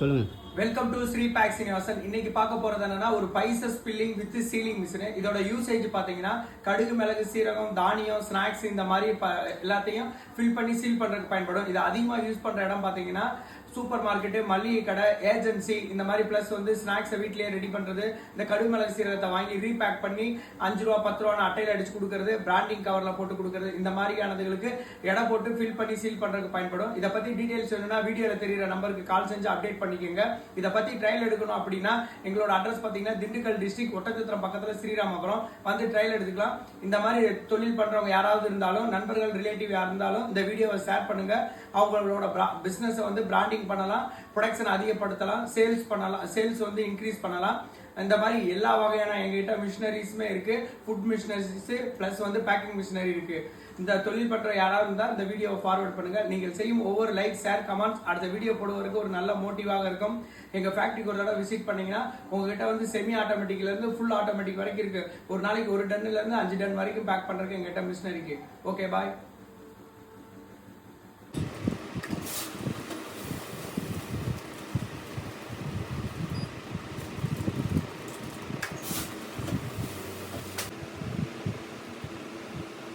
சொல்லுங்கள் welcome to Sri pack Srinivasan இன்னைக்கு பார்க்க போறது என்னன்னா ஒரு spices filling with sealing machine இதோட யூசேஜ் பாத்தீங்கன்னா கடுகு மிளகு சீரகம் தானியம் ஸ்நாக்ஸ் இந்த மாதிரி எல்லாத்தையும் ஃபில் பண்ணி சீல் பண்றதுக்கு பயன்படும். இது அதிகமா யூஸ் பண்ற இடம் பாத்தீங்கன்னா சூப்பர் மார்க்கெட்டு மளிகை கடை ஏஜென்சி இந்த மாதிரி பிளஸ் வந்து ஸ்நாக்ஸை வீட்லயே ரெடி பண்றது இந்த கடுகு மிளகு சீரகத்தை வாங்கி ரீபேக் பண்ணி அஞ்சு ரூபா பத்து ரூபா அட்டையில அடிச்சு கொடுக்கறது பிராண்டிங் கவர்ல போட்டு கொடுக்கறது இந்த மாதிரியானதுகளுக்கு எடை போட்டு ஃபில் பண்ணி சீல் பண்றதுக்கு பயன்படும். இதை பத்தி டீடைல்ஸ் வேணும்னா வீடியோல தெரியுற நம்பருக்கு கால் செஞ்சு அப்டேட் பண்ணிக்கோங்க. இதை பற்றி ட்ரையல் எடுக்கணும் அப்படின்னா எங்களோட அட்ரஸ் பார்த்தீங்கன்னா திண்டுக்கல் டிஸ்ட்ரிக்ட் ஒட்டச்சத்திரம் பக்கத்தில் ஸ்ரீராமபுரம். வந்து ட்ரையல் எடுத்துக்கலாம். இந்த மாதிரி தொழில் பண்ணுறவங்க யாராவது இருந்தாலும் நண்பர்கள் ரிலேட்டிவ் யார் இருந்தாலும் இந்த வீடியோவை ஷேர் பண்ணுங்க. அவங்களோட பிஸ்னஸை வந்து பிராண்டிங் பண்ணலாம். ப்ரொடக்ஷன் அதிகப்படுத்தலாம். சேல்ஸ் பண்ணலாம். சேல்ஸ் வந்து இன்க்ரீஸ் பண்ணலாம். இந்த மாதிரி எல்லா வகையான எங்ககிட்ட மிஷினரிஸுமே இருக்கு. ஃபுட் மிஷினரிஸ் பிளஸ் வந்து பேக்கிங் மிஷினரி இருக்கு. இந்த தொழில் பற்ற யாராவது இருந்தால் இந்த வீடியோவை ஃபார்வர்ட் பண்ணுங்க. நீங்கள் செய்யும் ஒவ்வொரு லைக் ஷேர் கமெண்ட்ஸ் அடுத்த வீடியோ போடுவதற்கு ஒரு நல்ல மோட்டிவாக இருக்கும். எங்க ஃபேக்டரிக்கு ஒரு தடவை விசிட் பண்ணீங்கன்னா உங்ககிட்ட வந்து செமி ஆட்டோமேட்டிக்ல இருந்து ஃபுல் ஆட்டோமேட்டிக் வரைக்கும் இருக்கு. ஒரு நாளைக்கு ஒரு டன்னுல இருந்து அஞ்சு டன் வரைக்கும் பேக் பண்றதுக்கு எங்ககிட்ட மிஷினரிக்கு ஓகே பாய்